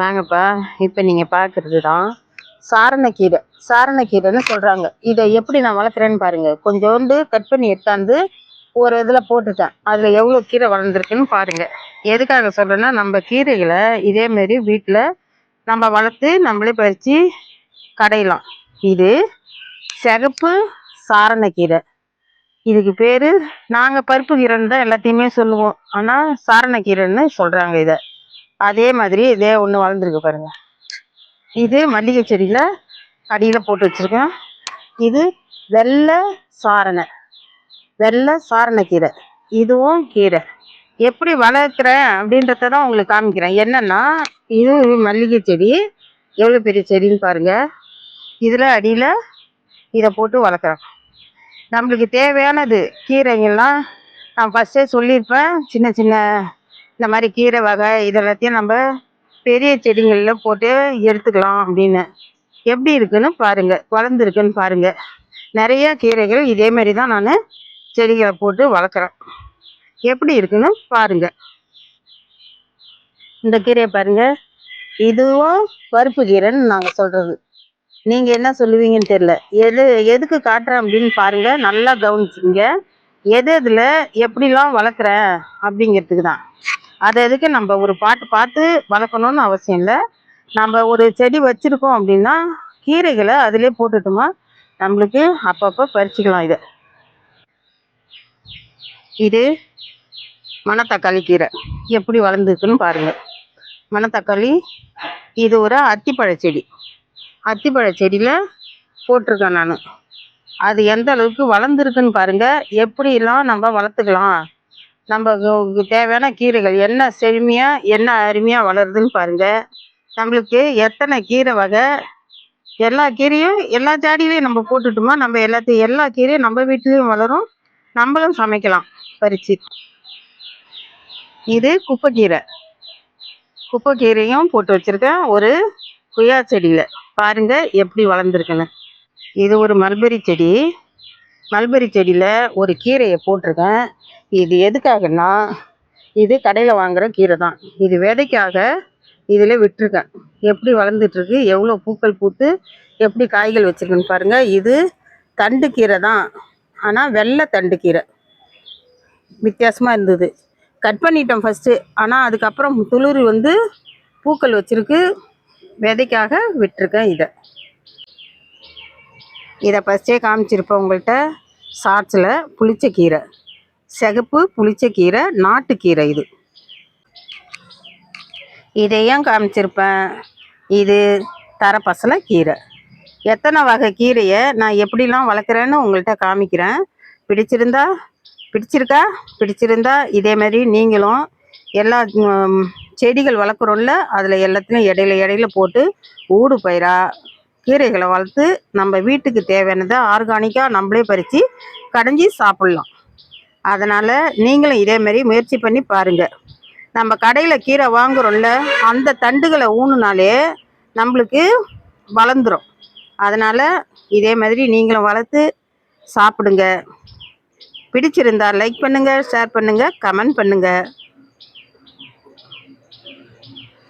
வாங்கப்பா இப்போ நீங்கள் பார்க்குறது தான் சாரணக்கீரை சாரணக்கீரைன்னு சொல்கிறாங்க இதை எப்படி நான் வளர்க்குறேன்னு பாருங்கள் கொஞ்சோண்டு கட் பண்ணி எடுத்தாந்து ஒரு இதில் போட்டுட்டேன். அதில் எவ்வளோ கீரை வளர்ந்துருக்குன்னு பாருங்கள் எதுக்காக சொல்கிறேன்னா நம்ம கீரைகளை இதேமாரி வீட்டில் நம்ம வளர்த்து நம்மளே பறித்து கடையலாம். இது சிகப்பு சாரணக்கீரை. இதுக்கு பேர் நாங்கள் பருப்பு கீரைன்னு தான் எல்லாத்தையுமே சொல்லுவோம். ஆனால் சாரணக்கீரைன்னு சொல்கிறாங்க இதை. அதே மாதிரி இதே ஒன்று வளர்ந்துருக்கு பாருங்க. இது மல்லிகை செடியில் அடியில் போட்டு வச்சுருக்கேன். இது வெள்ளை சாரணை வெள்ளை சாரணக்கீரை இதுவும் கீரை. எப்படி வளர்க்குறேன் அப்படின்றத தான் உங்களுக்கு காமிக்கிறேன். என்னென்னா இது மல்லிகை செடி. எவ்வளோ பெரிய செடின்னு பாருங்கள் இதில் அடியில் இதை போட்டு வளர்க்குறேன் நம்மளுக்கு தேவையானது கீரைங்கள்லாம் நான் ஃபஸ்ட்டே சொல்லியிருப்பேன். சின்ன சின்ன இந்த மாதிரி கீரை வகை இதெல்லாத்தையும் நம்ம பெரிய செடிங்களில் போட்டு எடுத்துக்கலாம் அப்படின்னு. எப்படி இருக்குன்னு பாருங்கள் வளர்ந்துருக்குன்னு பாருங்கள் நிறைய கீரைகள் இதே மாதிரி தான் நான் செடிகளை போட்டு வளர்க்குறேன். எப்படி இருக்குன்னு பாருங்க. இந்த கீரையை பாருங்க. இதுவும் பருப்பு கீரைன்னு நாங்கள் சொல்கிறது நீங்கள் என்ன சொல்லுவீங்கன்னு தெரியல. எது எதுக்கு காட்டுறேன் அப்படின்னு பாருங்கள் நல்லா கவனிச்சுங்க. எது எதுல எப்படிலாம் வளர்க்குறேன் அப்படிங்கிறதுக்கு தான். அது எதுக்கு நம்ம ஒரு பாட்டு பார்த்து வளர்க்கணும்னு அவசியம் இல்லை. நம்ம ஒரு செடி வச்சுருக்கோம் அப்படின்னா கீரைகளை அதிலே போட்டுட்டோமா நம்மளுக்கு அப்பப்போ பறிச்சுக்கலாம் இதை. இது மணத்தக்காளி கீரை. எப்படி வளர்ந்துருக்குன்னு பாருங்கள் மணத்தக்காளி இது ஒரு அத்திப்பழ செடி. அத்திப்பழ செடியில் போட்டிருக்கேன் நான். அது எந்த அளவுக்கு வளர்ந்துருக்குன்னு பாருங்க. எப்படிலாம் நம்ம வளர்த்துக்கலாம்? நம்ம தேவையான கீரைகள் என்ன செழுமையாக என்ன அருமையாக வளருதுன்னு பாருங்கள் நம்மளுக்கு எத்தனை கீரை வகை? எல்லா கீரையும் எல்லா ஜாடியிலையும் நம்ம போட்டுட்டோமா நம்ம எல்லாத்தையும் எல்லா கீரையும் நம்ம வீட்லேயும் வளரும் நம்மளும் சமைக்கலாம். பறிச்சு. இது குப்பைக்கீரை. குப்பைக்கீரையும் போட்டு வச்சிருக்கேன். ஒரு குயா செடியில். பாருங்கள் எப்படி வளர்ந்துருக்குன்னு. இது ஒரு மல்பெரி செடி. மல்பெரி செடியில் ஒரு கீரையை போட்டிருக்கேன். இது எதுக்காகன்னா இது கடையில் வாங்குகிற கீரை தான். இது விதைக்காக இதில் விட்டுருக்கேன். எப்படி வளர்ந்துட்டுருக்கு எவ்வளோ பூக்கள் பூத்து எப்படி காய்கள் வச்சுருக்குன்னு பாருங்கள் இது தண்டு கீரை தான். ஆனால் வெள்ளை தண்டு கீரை. வித்தியாசமாக இருந்தது. கட் பண்ணிட்டோம் ஃபஸ்ட்டு ஆனால் அதுக்கப்புறம் துளிர் வந்து பூக்கள் வச்சுருக்கு. விதைக்காக விட்டுருக்கேன் இதை. இதை ஃபஸ்ட்டே காமிச்சிருப்பேன் உங்கள்கிட்ட. ஷார்ட்ஸில் புளிச்ச கீரை சிகப்பு புளிச்ச கீரை நாட்டுக்கீரை இது. இதை ஏன் காமிச்சிருப்பேன். இது தரப்பசலை கீரை. எத்தனை வகை கீரையை நான் எப்படிலாம் வளர்க்குறேன்னு உங்கள்கிட்ட காமிக்கிறேன். பிடிச்சிருந்தா பிடிச்சிருக்கா பிடிச்சிருந்தா இதே மாதிரி நீங்களும் எல்லா செடிகள் வளர்க்குறோம்ல அதில் எல்லாத்துலையும் இடையில இடையில போட்டு ஊடு பயிரா கீரைகளை வளர்த்து நம்ம வீட்டுக்கு தேவையானதை ஆர்கானிக்காக நம்மளே பறித்து கடைஞ்சி சாப்பிட்லாம். அதனால் நீங்களும் இதே மாதிரி முயற்சி பண்ணி பாருங்கள் நம்ம கடையில் கீரை வாங்குகிறோம்ல அந்த தண்டுகளை ஊனுனாலே நம்மளுக்கு வளர்ந்துரும். அதனால் இதே மாதிரி நீங்களும் வளர்த்து சாப்பிடுங்க. பிடிச்சிருந்தா லைக் பண்ணுங்கள் ஷேர் பண்ணுங்கள் கமெண்ட் பண்ணுங்கள்